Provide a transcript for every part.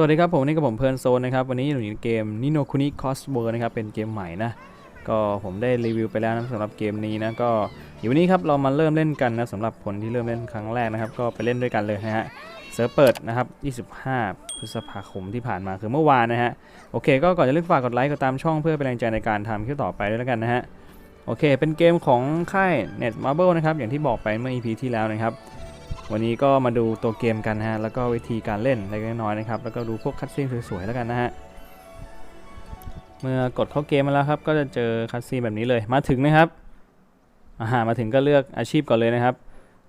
สวัสดีครับผมนี่กับผมเพลินโซนนะครับวันนี้อยู่ในเกมนิโนคุนิคอสเวอร์นะครับเป็นเกมใหม่นะก็ผมได้รีวิวไปแล้วนะสำหรับเกมนี้นะก็เดี๋ยววันนี้ครับเรามาเริ่มเล่นกันนะสำหรับคนที่เริ่มเล่นครั้งแรกนะครับ ก็ไปเล่นด้วยกันเลยนะฮะเซิร์ฟเปิดนะครับ 25 พฤษภาคมที่ผ่านมาคือเมื่อวานนะฮะโอเค ก็ก่อนจะเล่นฝากกดไลค์กดตามช่องเพื่อเป็นแรงใจในการทำคลิปต่อไปด้วยแล้วกันนะฮะโอเค เป็นเกมของค่าย Net Marble นะครับอย่างที่บอกไปเมื่อ EP ที่แล้วนะครับ วันนี้ก็มาดูตัวเกมกันนะฮะแล้วก็วิธีการเล่นเล็กน้อยนะครับแล้วก็ดูพวกคัตซีนสวยๆแล้วกันนะฮะเมื่อกดเข้าเกมมาแล้วครับ ก็จะเจอคัตซีนแบบนี้เลยมาถึงนะครับอาหามาถึงก็เลือกอาชีพก่อนเลยนะครับ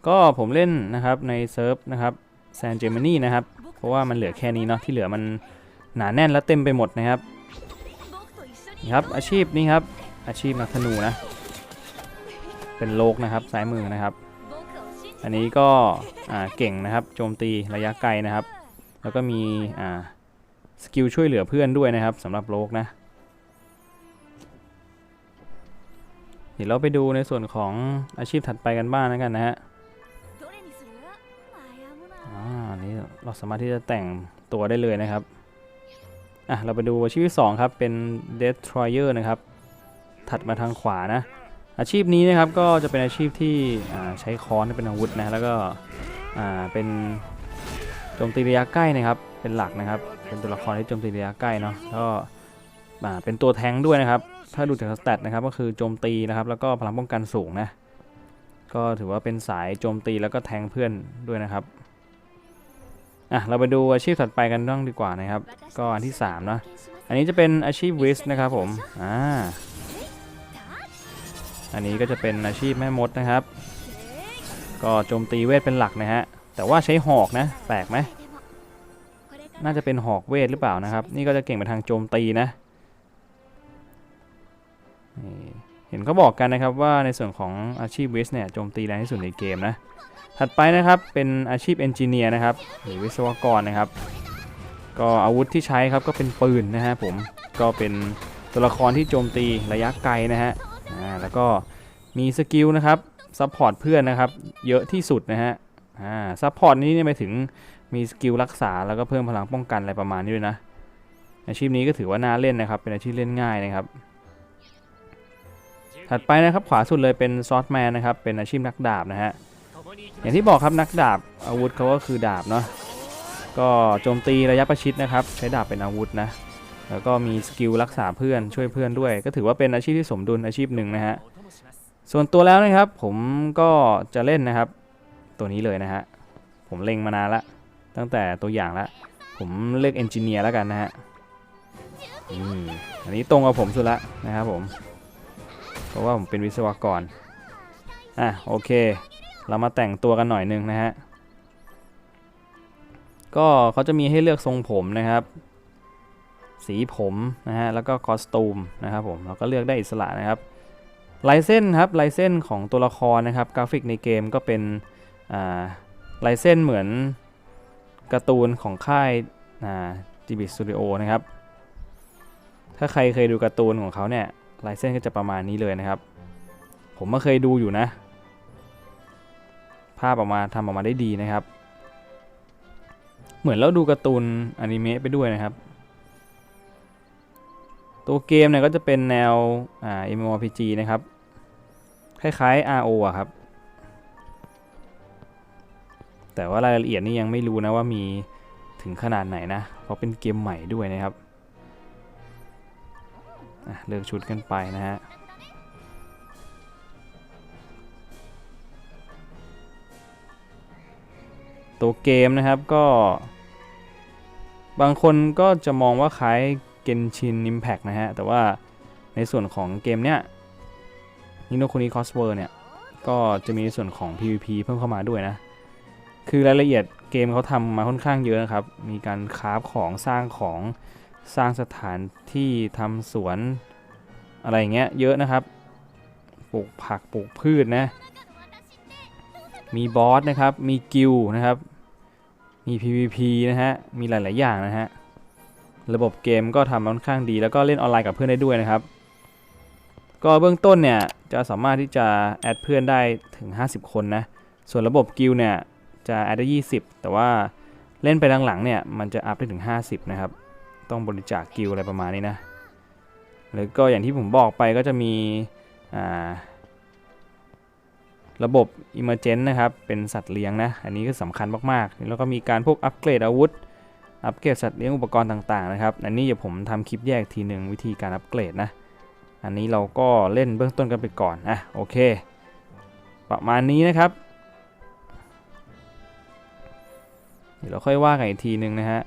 ก็ผมเล่นนะครับในเซิร์ฟนะครับแซนเจอร์มนีนะครับเพราะว่ามันเหลือแค่นี้เนาะที่เหลือมันหนาแน่นและเต็มไปหมดนะครับนี่ครับอาชีพนี้ครับอาชีพนักธนูนะเป็นโลกนะครับซ้ายมือนะครับ อันนี้ก็เก่งนะครับโจมตีระยะไกลนะครับ แล้วก็มีสกิลช่วยเหลือเพื่อนด้วยนะครับสำหรับโลกนะ เดี๋ยวเราไปดูในส่วนของอาชีพถัดไปกันบ้างนะกันนะฮะอันนี้เราสามารถที่จะแต่งตัวได้เลยนะครับอะเราไปดูอาชีพที่สองครับเป็น Destroyer นะครับ ถัดมาทางขวานะ อาชีพนี้นะครับก็จะเป็นอาชีพที่ใช้ค้อนเป็นอาวุธนะแล้วก็เป็นโจมตีระยะใกล้นะครับ เป็นหลักนะครับ เป็นตัวละครที่โจมตีระยะใกล้เนาะก็เป็นตัวแทงด้วยนะครับ ถ้าดูจากสแตทนะครับก็คือโจมตีนะครับ แล้วก็พลังป้องกันสูงนะก็ถือว่าเป็นสายโจมตีแล้วก็แทงเพื่อนด้วยนะครับอะเราไปดูอาชีพถัดไปกันบ้างดีกว่านะครับ ก็อันที่3เนาะอันนี้จะเป็นอาชีพวิสนะครับผมอ่า อันนี้ก็จะเป็นอาชีพแม่มดนะครับ ก็โจมตีเวทเป็นหลักนะฮะ แต่ว่าใช้หอกนะ แปลกไหม น่าจะเป็นหอกเวทหรือเปล่านะครับ นี่ก็จะเก่งไปทางโจมตีนะ เห็นเขาบอกกันนะครับว่าในส่วนของอาชีพวิสเนี่ยโจมตีแรงที่สุดในเกมนะ ถัดไปนะครับเป็นอาชีพเอนจิเนียร์นะครับหรือวิศวกรนะครับ ก็อาวุธที่ใช้ครับก็เป็นปืนนะฮะผม ก็เป็นตัวละครที่โจมตีระยะไกลนะฮะ อ่าแล้วก็มีสกิลนะครับซัพพอร์ตเพื่อนนะครับเยอะที่สุดนะฮะอ่าซัพพอร์ตนี้เนี่ยไปถึงมีสกิลรักษาแล้วก็เพิ่มพลังป้องกันอะไรประมาณนี้ด้วยนะ อาชีพนี้ก็ถือว่าน่าเล่นนะครับ เป็นอาชีพเล่นง่ายนะครับ ถัดไปนะครับขวาสุดเลยเป็นซอสแมนนะครับเป็นอาชีพนักดาบนะฮะอย่างที่บอกครับนักดาบอาวุธเขาก็คือดาบเนาะก็โจมตีระยะประชิดนะครับ ใช้ดาบเป็นอาวุธนะ แล้วก็มีสกิลรักษาเพื่อนช่วยเพื่อนด้วย ก็ถือว่าเป็นอาชีพที่สมดุลอาชีพหนึ่งนะฮะส่วนตัวแล้วนะครับผมก็จะเล่นนะครับ ตัวนี้เลยนะฮะผมเล็งมานานละตั้งแต่ตัวอย่างละผมเลือกเอนจิเนียร์แล้วกันนะฮะอันนี้ตรงกับผมสุดละนะครับผม เพราะว่าผมเป็นวิศวกรอะโอเค เรามาแต่งตัวกันหน่อยนึงนะฮะก็เขาจะมีให้เลือกทรงผมนะครับ สีผมนะฮะแล้วก็คอสตูมนะครับผมเราก็เลือกได้อิสระนะครับลายเส้นครับลายเส้นของตัวละครนะครับกราฟิกในเกมก็เป็นาลายเส้นเหมือนการ์ตูนของค่ายอ่า GB Studio นะครับ ถ้าใครเคยดูการ์ตูนของเขาเนี่ยลายเส้นก็จะประมาณนี้เลยนะครับ ผมก็เคยดูอยู่นะ ภาพออกมาทำออกมาได้ดีนะครับ เหมือนเราดูการ์ตูนอนิเมะไปด้วยนะครับ ตัวเกมเนี่ยก็จะเป็นแนวอ่า MMORPG นะครับ คล้ายๆ RO อะครับ แต่ว่ารายละเอียดนี่ยังไม่รู้นะว่ามีถึงขนาดไหนนะ เพราะเป็นเกมใหม่ด้วยนะครับเลือกชุดกันไปนะฮะตัวเกมนะครับก็ บางคนก็จะมองว่าคล้าย Genshin Impact นะฮะ แต่ว่าในส่วนของเกมเนี้ย Nino Kuni Crossword เนี่ย ก็จะมีในส่วนของ PVP เพิ่มเข้ามาด้วยนะ คือรายละเอียดเกมเขาทำมาค่อนข้างเยอะนะครับ มีการคราฟของสร้างของสร้างสถานที่ทำสวนอะไรเงี้ยเยอะนะครับ ปลูกผักปลูกพืชนะ มีบอสนะครับ มีกิลนะครับ มี PVP นะฮะ มีหลาย ๆ อย่างนะฮะ ระบบเกมก็ทำค่อนข้างดี แล้วก็เล่นออนไลน์กับเพื่อนได้ด้วยนะครับ ก็เบื้องต้นเนี่ยจะสามารถที่จะแอดเพื่อนได้ถึง 50 คนนะ ส่วนระบบกิลเนี่ยจะแอดได้ 20 แต่ว่าเล่นไปหลังๆเนี่ยมันจะอัพได้ถึง 50 นะครับ ต้องบริจาคกิลอะไรประมาณนี้นะ แล้วก็อย่างที่ผมบอกไปก็จะมีระบบ Emergent นะครับ เป็นสัตว์เลี้ยงนะ อันนี้ก็สำคัญมากๆ แล้วก็มีการพวกอัปเกรดอาวุธ อัปเกรดสัตว์เลี้ยงอุปกรณ์ต่างๆนะครับ อันนี้เดี๋ยวผมทำคลิปแยกทีหนึ่งวิธีการอัปเกรดนะ อันนี้เราก็เล่นเบื้องต้นกันไปก่อนอะโอเค ประมาณนี้นะครับ เดี๋ยวเราค่อยว่ากันอีกทีหนึ่งนะฮะ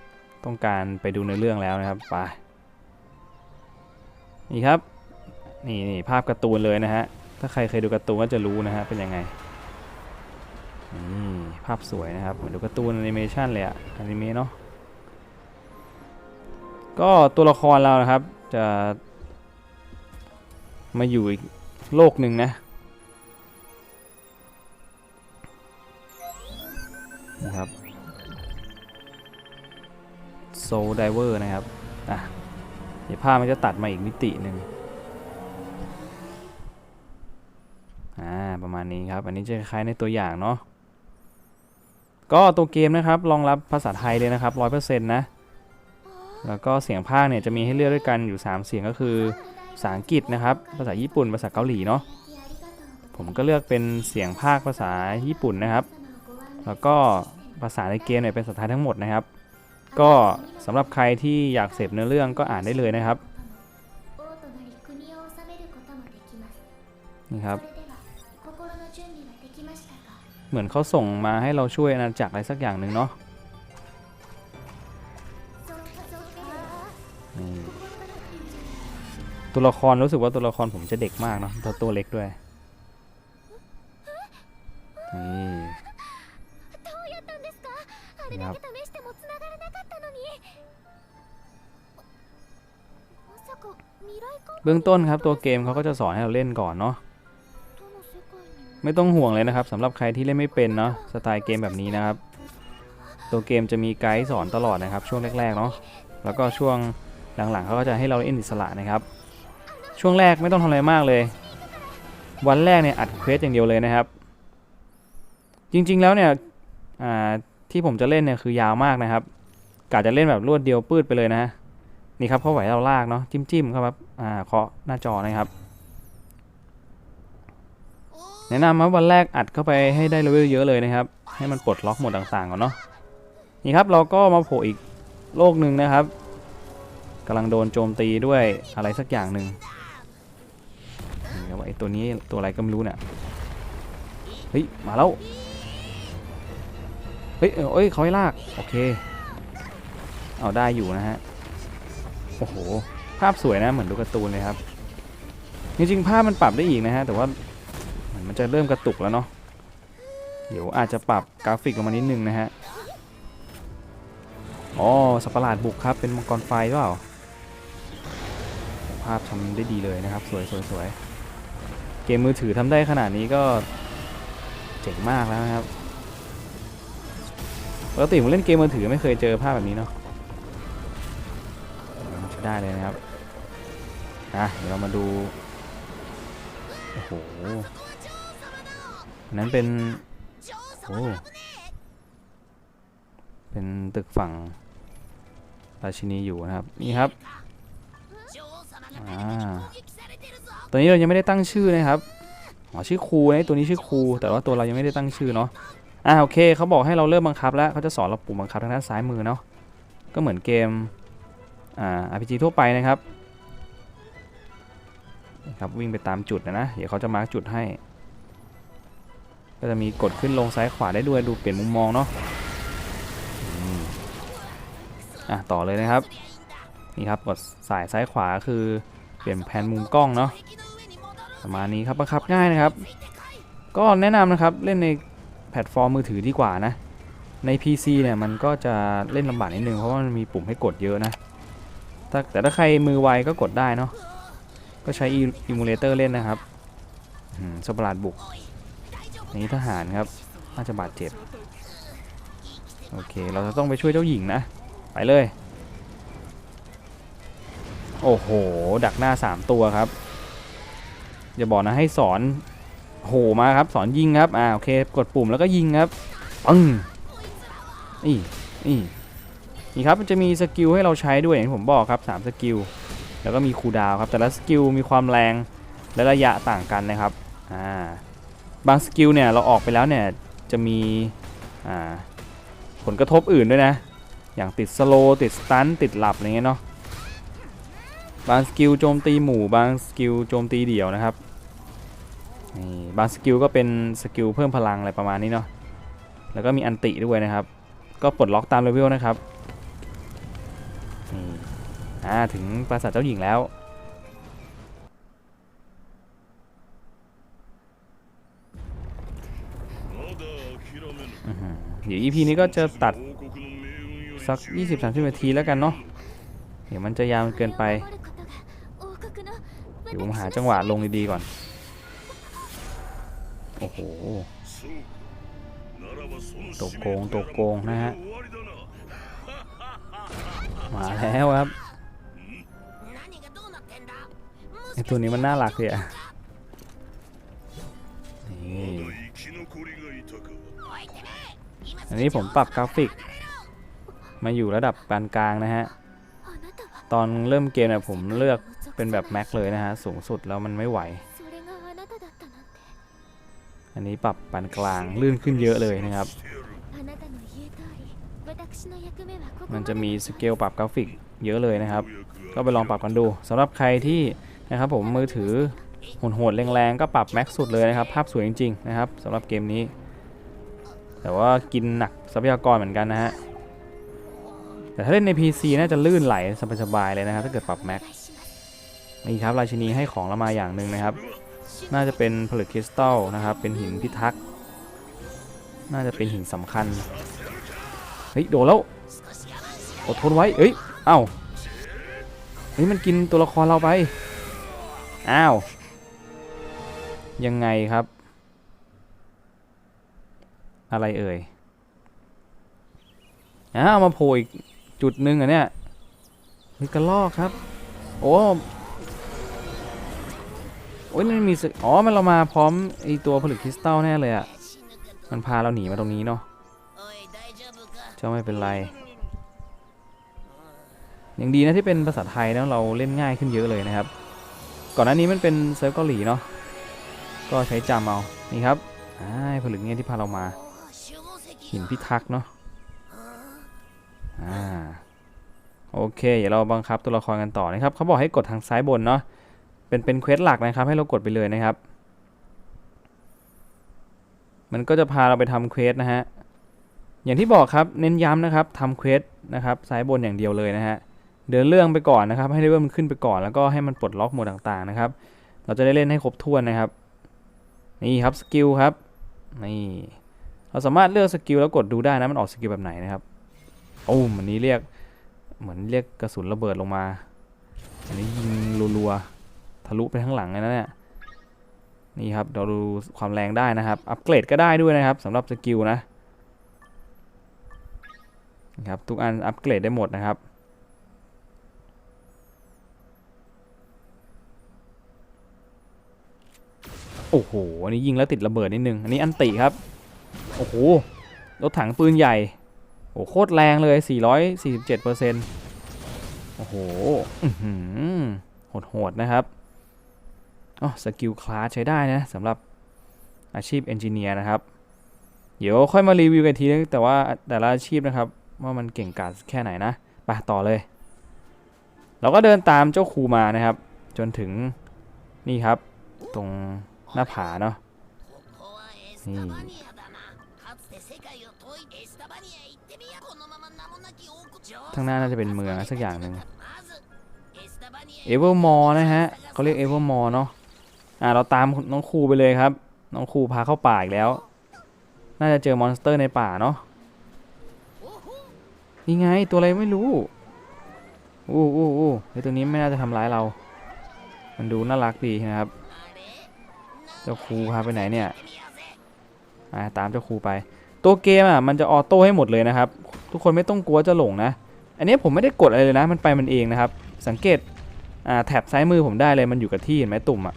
ต้องการไปดูในเรื่องแล้วนะครับไปนี่ครับ นี่นี่ภาพการ์ตูนเลยนะฮะ ถ้าใครเคยดูการ์ตูนก็จะรู้นะฮะเป็นยังไงนี่ภาพสวยนะครับ เหมือนดูการ์ตูนแอนิเมชันเลยอะแอนิเมะเนาะ ก็ตัวละครเรานะครับ จะมาอยู่อีกโลกหนึ่งนะนะครับ Soul Diver นะครับอะเดี๋ยวภาพมันจะตัดมาอีกมิติหนึ่งอ่าประมาณนี้ครับ อันนี้จะคล้ายในตัวอย่างเนาะก็ตัวเกมนะครับรองรับภาษาไทยเลยนะครับ 100%นะ แล้วก็เสียงภาคเนี่ยจะมีให้เลือกด้วยกันอยู่ 3 เสียงก็คือภาษาอังกฤษนะครับ ภาษาญี่ปุ่น ภาษาเกาหลีเนาะ ผมก็เลือกเป็นเสียงภาคภาษาญี่ปุ่นนะครับ แล้วก็ภาษาในเกมเนี่ยเป็นภาษาไทยทั้งหมดนะครับ ก็สำหรับใครที่อยากเสพเนื้อเรื่องก็อ่านได้เลยนะครับ นี่ครับ เหมือนเขาส่งมาให้เราช่วยอาณาจักรอะไรสักอย่างหนึ่งเนาะ ตัวละครรู้สึกว่าตัวละครผมจะเด็กมากเนาะตัวตัวเล็กด้วยนี่ครับเบื้องต้นครับตัวเกมเขาก็จะสอนให้เราเล่นก่อนเนาะไม่ต้องห่วงเลยนะครับสำหรับใครที่เล่นไม่เป็นเนาะสไตล์เกมแบบนี้นะครับ ตัวเกมจะมีไกด์สอนตลอดนะครับ ช่วงแรกๆเนาะแล้วก็ช่วง หลังๆเขาก็จะให้เราเล่นอิสระนะครับ ช่วงแรกไม่ต้องทำอะไรมากเลย วันแรกเนี่ยอัดเควสอย่างเดียวเลยนะครับ จริงๆแล้วเนี่ยที่ผมจะเล่นเนี่ยคือยาวมากนะครับกะจะเล่นแบบรวดเดียวปืดไปเลยนะฮะนี่ครับเขาไหวเราลากเนาะจิ้มๆครับอ่าเคาะหน้าจอนะครับ แนะนำครับวันแรกอัดเข้าไปให้ได้เลเวลเยอะเลยนะครับ ให้มันปลดล็อกหมดต่างๆก่อนเนาะนี่ครับเราก็มาโผล่อีกโลกหนึ่งนะครับ กำลังโดนโจมตีด้วยอะไรสักอย่างหนึ่งนี่ครับว่าไอ้ตัวนี้ตัวอะไรก็ไม่รู้เนี่ยเฮ้ยมาแล้วเฮ้ยเอ้ยเอ้เขาให้ลากโอเคเอาได้อยู่นะฮะโอ้โหภาพสวยนะเหมือนดูการ์ตูนเลยครับจริงๆภาพมันปรับได้อีกนะฮะแต่ว่าเหมือนมันจะเริ่มกระตุกแล้วเนาะเดี๋ยวอาจจะปรับกราฟิกลงมานิดนึงนะฮะอ๋อสัปะหลาดบุกครับเป็นมังกรไฟหรือเปล่า ภาพทำได้ดีเลยนะครับ สวยสวยสวยเกมมือถือทำได้ขนาดนี้ก็เจ๋งมากแล้วนะครับปกติผมเล่นเกมมือถือไม่เคยเจอภาพแบบนี้เนาะใช้ได้เลยนะครับอะเดี๋ยวเรามาดูโอ้โหนั้นเป็นโอ้เป็นตึกฝั่งราชินีอยู่นะครับ นี่ครับ ตัวนี้เรายังไม่ได้ตั้งชื่อนะครับอ๋อชื่อครูนะตัวนี้ชื่อครู แต่ว่าตัวเรายังไม่ได้ตั้งชื่อเนาะอ่าโอเคเขาบอกให้เราเริ่มบังคับแล้วเขาจะสอนเราปุ่มบังคับทางด้านซ้ายมือเนาะก็เหมือนเกมอ่า RPG ทั่วไปนะครับนี่ครับวิ่งไปตามจุดนะนะเดี๋ยวเขาจะมาร์กจุดให้ ก็จะมีกดขึ้นลงซ้ายขวาได้ด้วยดูเปลี่ยนมุมมองเนาะอะต่อเลยนะครับ นี่ครับกดสายซ้ายขวาคือเปลี่ยนแผนมุมกล้องเนาะประมาณนี้ครับบังคับง่ายนะครับ ก็แนะนำนะครับเล่นในแพลตฟอร์มมือถือดีกว่านะ ใน PC เนี่ยมันก็จะเล่นลำบากนิดนึงเพราะว่ามันมีปุ่มให้กดเยอะนะแต่ถ้าใครมือไวก็กดได้เนาะก็ใช้อิมูเลเตอร์เล่นนะครับสปาร์ดบุกนี่ทหารครับน่าจะบาดเจ็บ โอเค เราจะต้องไปช่วยเจ้าหญิงนะ ไปเลย โอ้โห ดักหน้า 3 ตัวครับ อย่าบอกนะให้สอนโหมาครับ สอนยิงครับ อ่าโอเค กดปุ่มแล้วก็ยิงครับปึ้งนี่นี่นี่ครับมันจะมีสกิลให้เราใช้ด้วยอย่างที่ผมบอกครับ3สกิลแล้วก็มีคูดาวครับแต่ละสกิลมีความแรงและระยะต่างกันนะครับอ่าบางสกิลเนี่ยเราออกไปแล้วเนี่ยจะมีอ่าผลกระทบอื่นด้วยนะ อย่างติดสโลติดสตันติดหลับอะไรเงี้ยเนาะ บางสกิลโจมตีหมู่บางสกิลโจมตีเดี่ยวนะครับนี่บางสกิลก็เป็นสกิลเพิ่มพลังอะไรประมาณนี้เนาะแล้วก็มีอันติด้วยนะครับ ก็ปลดล็อกตามเลเวลนะครับนี่อ่าถึงปราสาทเจ้าหญิงแล้วเดี๋ยว EP นี้ก็จะตัดสัก 20-30นาทีแล้วกันเนาะเดี๋ยวมันจะยาวเกินไป ดี๋ยวผมหาจังหวะลงดีๆก่อน โอ้โห ตกโกงตกโกงนะฮะ มาแล้วครับไอตัวนี้มันน่ารักเลยอะนี่อันนี้ผมปรับกราฟิก มาอยู่ระดับปานกลางนะฮะ ตอนเริ่มเกมเนี่ยผมเลือก เป็นแบบแม็กเลยนะฮะ สูงสุดแล้วมันไม่ไหว อันนี้ปรับปานกลางลื่นขึ้นเยอะเลยนะครับ มันจะมีสเกลปรับกราฟิกเยอะเลยนะครับ ก็ไปลองปรับกันดูสำหรับใครที่นะครับผมมือถือโหดๆแรงๆก็ปรับแม็กสุดเลยนะครับ ภาพสวยจริงๆนะครับสำหรับเกมนี้ แต่ว่ากินหนักทรัพยากรเหมือนกันนะฮะแต่ถ้าเล่นใน PC น่าจะลื่นไหลสบายๆเลยนะครับถ้าเกิดปรับแม็ก นี่ครับราชินีให้ของเรามาอย่างหนึ่งนะครับ น่าจะเป็นผลึกคริสตัลนะครับ เป็นหินพิทักษ์ น่าจะเป็นหินสำคัญ เฮ้ยโดนแล้ว อดทนไว้เอ้ย เอ้า เฮ้ยมันกินตัวละครเราไป อ้าว ยังไงครับ อะไรเอ่ย อ้าวมาโผล่อีกจุดหนึ่งอะเนี่ยเฮ้ยกระลอกครับ โอ้ โอ้ยนั่นมีสึกอ๋อ มันเรามาพร้อมไอตัวผลึกคริสตัลแน่เลยอะมันพาเราหนีมาตรงนี้เนาะเจ้าไม่เป็นไร อยังดีนะที่เป็นภาษาไทยแล้วเราเล่นง่ายขึ้นเยอะเลยนะครับ ก่อนหน้านี้มันเป็นเซิร์ฟเกาหลีเนาะ ก็ใช้จำเอา นี่ครับอ่าผลึกเนี่ยที่พาเรามา หินพิทักษ์เนาะ อ่า โอเค เดี๋ยวเราบังคับตัวละครกันต่อนะครับ เขาบอกให้กดทางซ้ายบนเนาะ เป็นเป็นเควสหลักนะครับ ให้เรากดไปเลยนะครับ มันก็จะพาเราไปทำเควสนะฮะอย่างที่บอกครับเน้นย้ำนะครับทำเควสนะครับซ้ายบนอย่างเดียวเลยนะฮะเดินเรื่องไปก่อนนะครับ ให้เลเวลมันขึ้นไปก่อนแล้วก็ให้มันปลดล็อกโหมดต่างๆนะครับ เราจะได้เล่นให้ครบถ้วนนะครับ นี่ครับสกิลครับนี่เราสามารถเลือกสกิลแล้วกดดูได้นะมันออกสกิลแบบไหนนะครับโอ้มันนี้เรียกเหมือนเรียกกระสุนระเบิดลงมาอันนี้ยิงรัวๆ ทะลุไปข้างหลังเลยนะเนี่ยนี่ครับเราดูความแรงได้นะครับ อัปเกรดก็ได้ด้วยนะครับสำหรับสกิลนะนะครับทุกอันอัปเกรดได้หมดนะครับโอ้โห อันนี้ยิงแล้วติดระเบิดนิดนึง อันนี้อันติครับ โอ้โห รถถังปืนใหญ่ โอ้โคตรแรงเลย 447เปอร์เซ็นต์โอ้โหอื้อหือโหดๆนะครับ อ๋อสกิลคลาสใช้ได้นะสำหรับอาชีพเอนจิเนียร์นะครับ เดี๋ยวค่อยมารีวิวกันทีนึงแต่ว่าแต่ละอาชีพนะครับ ว่ามันเก่งกาจแค่ไหนนะไปต่อเลย เราก็เดินตามเจ้าครูมานะครับ จนถึงนี่ครับ ตรงหน้าผาเนาะนี่ข้างหน้าน่าจะเป็นเมืองสักอย่างหนึ่งเอเวอร์มอร์นะฮะเขาเรียกเอเวอร์มอร์เนาะ อ่าเราตามน้องครูไปเลยครับ น้องครูพาเข้าป่าอีกแล้ว น่าจะเจอมอนสเตอร์ในป่าเนาะนี่ไงตัวอะไรไม่รู้อู้อู้อู้ไอตัวนี้ไม่น่าจะทำร้ายเรา มันดูน่ารักดีนะครับ เจ้าครูพาไปไหนเนี่ยอ่าตามเจ้าครูไป ตัวเกมอะมันจะออโต้ให้หมดเลยนะครับ ทุกคนไม่ต้องกลัวจะหลงนะ อันนี้ผมไม่ได้กดอะไรเลยนะ มันไปมันเองนะครับ สังเกตอ่าแถบซ้ายมือผมได้เลยมันอยู่กับที่เห็นไหมตุ่มอะ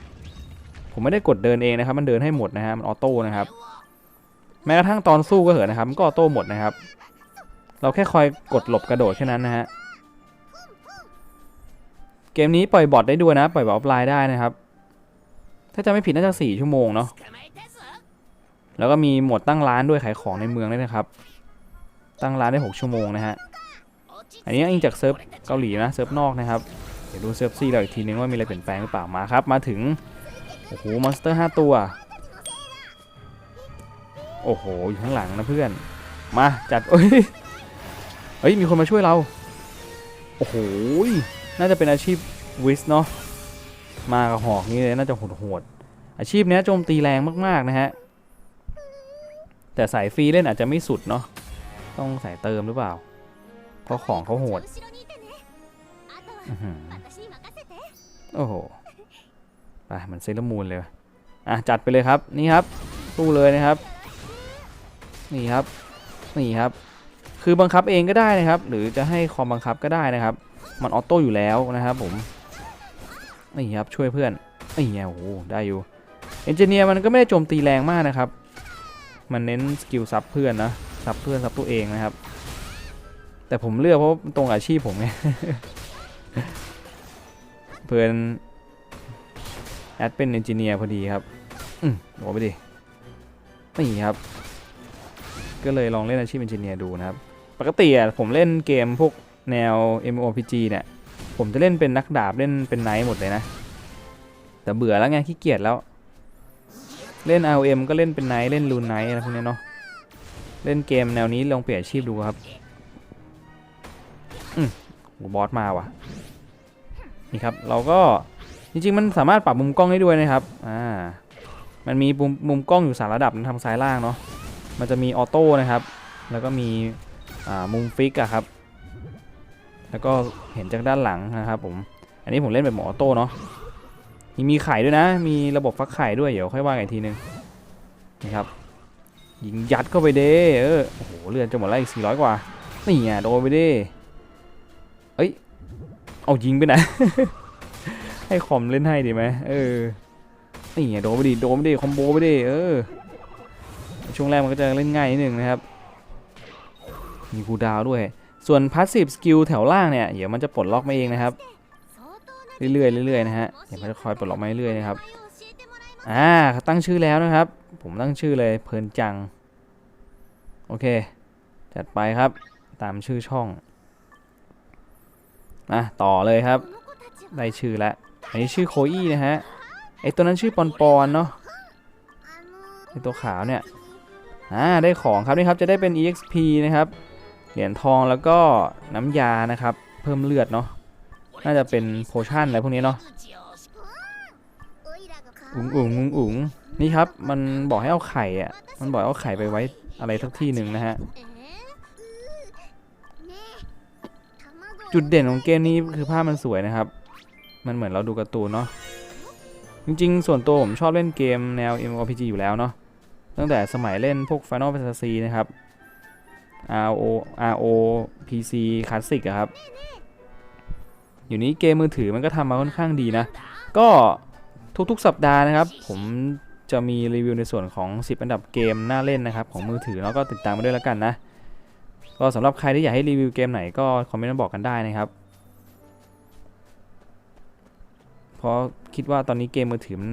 ผมไม่ได้กดเดินเองนะครับ มันเดินให้หมดนะฮะมันออโต้นะครับแม้กระทั่งตอนสู้ก็เหอะนะครับ มันก็ออโต้หมดนะครับ เราแค่คอยกดหลบกระโดดแค่นั้นนะฮะเกมนี้ปล่อยบอทได้ด้วยนะ ปล่อยบอทออฟไลน์ได้นะครับ ถ้าจะไม่ผิดน่าจะ4ชั่วโมงเนาะแล้วก็มีหมดตั้งร้านด้วยขายของในเมืองด้วยนะครับ ตั้งร้านได้ 6 ชั่วโมงนะฮะอันนี้อิงจากเซิร์ฟเกาหลีนะเซิร์ฟนอกนะครับเดี๋ยวดูเซิร์ฟซีเราอีกทีนึงว่ามีอะไรเปลี่ยนแปลงหรือเปล่ามาครับ มาถึง โอ้โห มอนสเตอร์ห้าตัว โอ้โห อยู่ข้างหลังนะเพื่อน มาจัดเอ้ย เฮ้ย มีคนมาช่วยเรา โอ้โห น่าจะเป็นอาชีพวิสเนาะ มากับหอกนี้เลย น่าจะโหดๆ อาชีพนี้โจมตีแรงมากๆนะฮะ แต่สายฟรีเล่นอาจจะไม่สุดเนาะ ต้องสายเติมหรือเปล่า เพราะของเขาโหดโอ้โห ไปเหมันเซเลอร์มูนเลยอะจัดไปเลยครับนี่ครับสู้เลยนะครับนี่ครับนี่ครับ คือบังคับเองก็ได้นะครับ หรือจะให้คอมบังคับก็ได้นะครับ มันออโต้อยู่แล้วนะครับผมนี่ครับช่วยเพื่อนนี่โอ้โหได้อยู่เอนจิเนียร์มันก็ไม่ได้โจมตีแรงมากนะครับ มันเน้นสกิลซับเพื่อนนะซับเพื่อนซับตัวเองนะครับ แต่ผมเลือกเพราะตรงอาชีพผมไงเพื่อน แอดเป็นเอนจิเนียร์พอดีครับอืมโดนไปดินี่ครับ ก็เลยลองเล่นอาชีพเอนจิเนียร์ดูนะครับ ปกติอะผมเล่นเกมพวกแนว MMORPG เนี่ย ผมจะเล่นเป็นนักดาบเล่นเป็นไนท์หมดเลยนะ แต่เบื่อแล้วไงขี้เกียจแล้ว เล่น ROM ก็เล่นเป็นไนท์เล่นลูนไนท์อะไรพวกเนี้ยเนาะ เล่นเกมแนวนี้ลองเปลี่ยนอาชีพดูครับ อืมโหบอสมาว่ะ นี่ครับ เราก็ จริงๆ มันสามารถปรับมุมกล้องได้ด้วยนะครับ อ่า มันมีมุมมุมกล้องอยู่สามระดับทางซ้ายล่างเนาะ มันจะมีออโต้นะครับ แล้วก็มีอ่ามุมฟิกอะครับ แล้วก็เห็นจากด้านหลังนะครับผม อันนี้ผมเล่นแบบหมอออโต้เนาะมีมีไข่ด้วยนะ มีระบบฟักไข่ด้วย เดี๋ยวค่อยว่ากันอีกทีนึงนี่ครับยิงยัดเข้าไปเด้เออ โอ้โห เลือดจะหมดแล้วอีก400 กว่า นี่ไงโดนไปเด้เอ้ย เอายิงไปไหน ให้คอมเล่นให้ดีไหมเออนี่ไงโดนไปดิโดนไปดิคอมโบไปดิเออช่วงแรกมันก็จะเล่นง่ายนิดนึงนะครับ มีคูดาวด้วย ส่วนพาสซีฟสกิลแถวล่างเนี่ยเดี๋ยวมันจะปลดล็อกมาเองนะครับ เรื่อยๆเรื่อยๆนะฮะเดี๋ยวมันจะคอยปลดล็อกมาเรื่อยๆนะครับอ่าตั้งชื่อแล้วนะครับ ผมตั้งชื่อเลยเพลินจัง โอเค จัดไปครับตามชื่อช่องมาต่อเลยครับ ได้ชื่อแล้ว อันนี้ชื่อโคอี้นะฮะ ไอตัวนั้นชื่อปอนปอนเนาะ ไอตัวขาวเนี่ย อ่า ได้ของครับนี่ครับ จะได้เป็น exp นะครับ เหรียญทองแล้วก็น้ำยานะครับ เพิ่มเลือดเนาะ น่าจะเป็นโพชั่นอะไรพวกนี้เนาะ อุ๋งอุ๋งอุ๋งอุ๋งนี่ครับ มันบอกให้เอาไข่อะมันบอกเอาไข่ไปไว้อะไรสักที่หนึ่งนะฮะจุดเด่นของเกมนี้คือภาพมันสวยนะครับ มันเหมือนเราดูการ์ตูนเนาะจริงๆ ส่วนตัวผมชอบเล่นเกมแนว MMORPG อยู่แล้วเนาะตั้งแต่สมัยเล่นพวก Final Fantasy นะครับ RO RO PC Classic อะครับ อยู่นี้เกมมือถือมันก็ทำมาค่อนข้างดีนะ ก็ทุกๆสัปดาห์นะครับ ผมจะมีรีวิวในส่วนของ 10 อันดับเกมน่าเล่นนะครับ ของมือถือแล้วก็ติดตามมาด้วยแล้วกันนะ ก็สำหรับใครที่อยากให้รีวิวเกมไหนก็คอมเมนต์มาบอกกันได้นะครับ ราะคิดว่าตอนนี้เกมมือถือมัน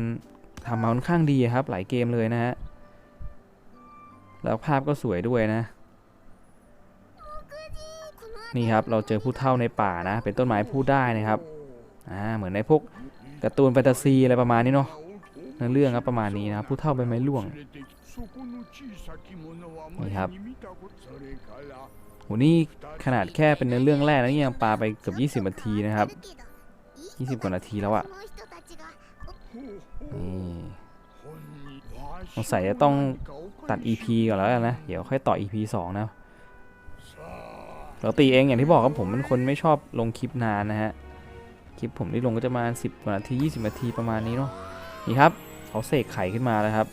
ทำมาค่อนข้างดีครับ หลายเกมเลยนะฮะ แล้วภาพก็สวยด้วยนะ นี่ครับเราเจอผู้เฒ่าในป่านะ เป็นต้นไม้พูดได้นะครับ อ่า เหมือนในพวกการ์ตูนแฟนตาซีอะไรประมาณนี้เนาะเนื้อเรื่องครับประมาณนี้นะครับผู้เฒ่าใบไม้ร่วง นี่ครับโหนี่ขนาดแค่เป็นเนื้อเรื่องแรกนะนี่ยังปาไปเกือบ20นาทีนะครับ ยี่สิบกว่านาทีแล้วอะนี่สงสัยจะต้องตัด EP ก่อนแล้วนะ เดี๋ยวค่อยต่อ EP 2 นะเราตีเองอย่างที่บอกครับผมเป็นคนไม่ชอบลงคลิปนานนะฮะ คลิปผมที่ลงก็จะมาสิบกว่านาที 20 นาทีประมาณนี้เนาะ นี่ครับเขาเสกไข่ขึ้นมาแล้วครับ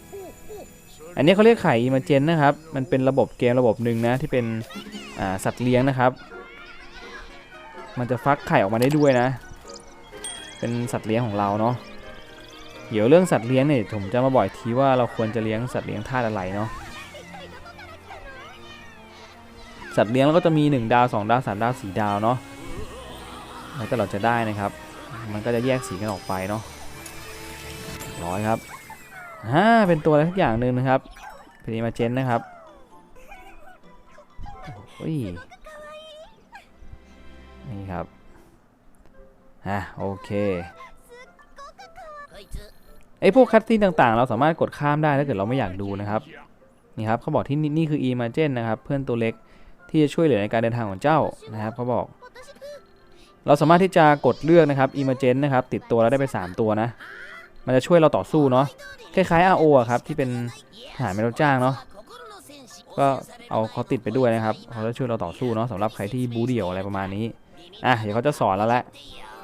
อันนี้เขาเรียกไข่อีมาเจนนะครับ มันเป็นระบบเกมระบบหนึ่งนะที่เป็นสัตว์เลี้ยงนะครับ มันจะฟักไข่ออกมาได้ด้วยนะ เป็นสัตว์เลี้ยงของเราเนาะเดี๋ยวเรื่องสัตว์เลี้ยงเนี่ยผมจะมาบอกอีกทีว่าเราควรจะเลี้ยงสัตว์เลี้ยงธาตุอะไรเนาะสัตว์เลี้ยงเราก็จะมี 1 ดาว 2 ดาว3ดาว4ดาวเนาะแล้วแต่เราจะได้นะครับ มันก็จะแยกสีกันออกไปเนาะร้อยครับอ่าเป็นตัวอะไรทุกอย่างหนึ่งนะครับเป็นมาเจนนะครับโอ้ยนี่ครับ อะโอเคไอ้พวกคัตซีนต่างๆ เราสามารถกดข้ามได้ถ้าเกิดเราไม่อยากดูนะครับนี่ครับเขาบอกที่นี่นี่คือ e m a g e n นะครับเพื่อนตัวเล็กที่จะช่วยเหลือในการเดินทางของเจ้านะครับเขาบอก เราสามารถที่จะกดเลือกนะครับ e m e r g e n นะครับติดตัวแล้วได้ไป 3 ตัวนะ มันจะช่วยเราต่อสู้เนาะคล้ายๆ RO อะครับที่เป็นทหารไม่รับจ้างเนาะก็เอาเขาติดไปด้วยนะครับเขาจะช่วยเราต่อสู้เนาะสำหรับใครที่บูเดี่ยวอะไรประมาณนี้อะเดี๋ยวเขาจะสอนแล้วแหละ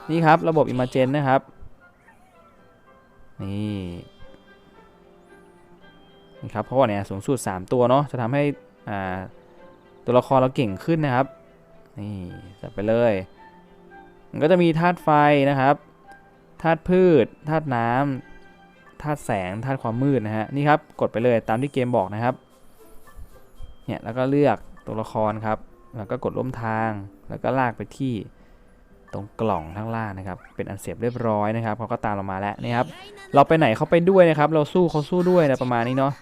นี่ครับระบบ e m e r g e n นะครับ นี่นี่ครับเพราะว่าเนี่ยสูงสุด 3 ตัวเนาะจะทำให้อ่าตัวละครเราเก่งขึ้นนะครับ นี่จัดไปเลย มันก็จะมีธาตุไฟนะครับธาตุพืชธาตุน้ำธาตุแสงธาตุความมืดนะฮะนี่ครับกดไปเลยตามที่เกมบอกนะครับเนี่ยแล้วก็เลือกตัวละครครับ แล้วก็กดร่วมทางแล้วก็ลากไปที่ ตรงกล่องข้างล่างนะครับ เป็นอันเสร็จเรียบร้อยนะครับเขาก็ตามเรามาแล้วนี่ครับ เราไปไหนเขาไปด้วยนะครับ เราสู้เขาสู้ด้วยนะประมาณนี้เนาะ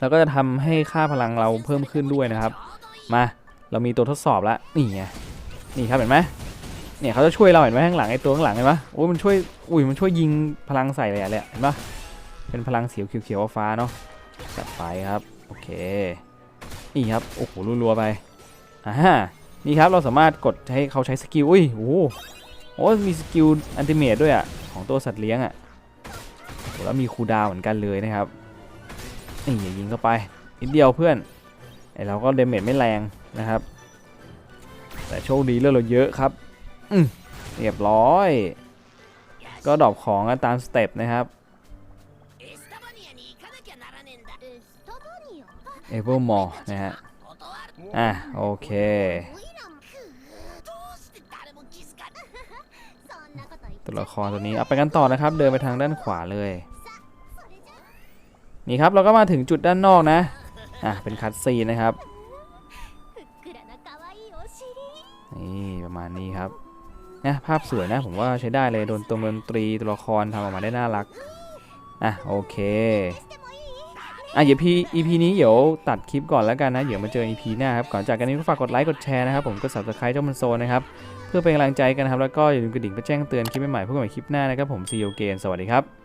แล้วก็จะทำให้ค่าพลังเราเพิ่มขึ้นด้วยนะครับ มาเรามีตัวทดสอบแล้วนี่ไงนี่ครับเห็นไหมเนี่ยเขาจะช่วยเราเห็นไหมข้างหลังไอ้ตัวข้างหลังเห็นปะโอ้ยมันช่วยอุ้ยมันช่วยยิงพลังใส่เลยอะเลยอะเห็นปะเป็นพลังเสียวเขียวๆฟ้าเนาะจัดไปครับโอเคนี่ครับโอ้โหรัวๆไปอ่าฮะ นี่ครับเราสามารถกดให้เขาใช้สกิลอุ้ยโอ้โหมีสกิลอันติเมตด้วยอะ่ะของตัวสัตว์เลี้ยงอะ่ะแล้วมีคูดาวเหมือนกันเลยนะครับนี่อย่ายิงเข้าไปนิดเดียวเพื่อนไอเราก็เดเมจไม่แรงนะครับ แต่โชคดีเลือดเราเยอะครับอืเรียบร้อย ก็ดรอปของตามสเต็ปนะครับเอเวอร์มอร์นะฮะอะโอเค ตัวละครตัวนี้เอาไปกันต่อนะครับ เดินไปทางด้านขวาเลย นี่ครับเราก็มาถึงจุดด้านนอกนะอะเป็นคัตซีนะครับนี่ประมาณนี้ครับนะภาพสวยนะผมว่าใช้ได้เลยโดนตัวดนตรีตัวละครทำออกมาได้น่ารักอะโอเคอะเดี๋ยวพีอีพีนี้เดี๋ยวตัดคลิปก่อนแล้วกันนะ เดี๋ยวมาเจออีพีหน้าครับ ก่อนจากกันนี้ก็ฝากกดไลค์กดแชร์นะครับ ผมก็ subscribe ช่องมันโซนนะครับ เพื่อเป็นกำลังใจกันนะครับ แล้วก็อย่าลืมกระดิ่งเพื่อแจ้งเตือนคลิปใหม่ๆพบกันใหม่คลิปหน้านะครับผมซีโอเกนสวัสดีครับ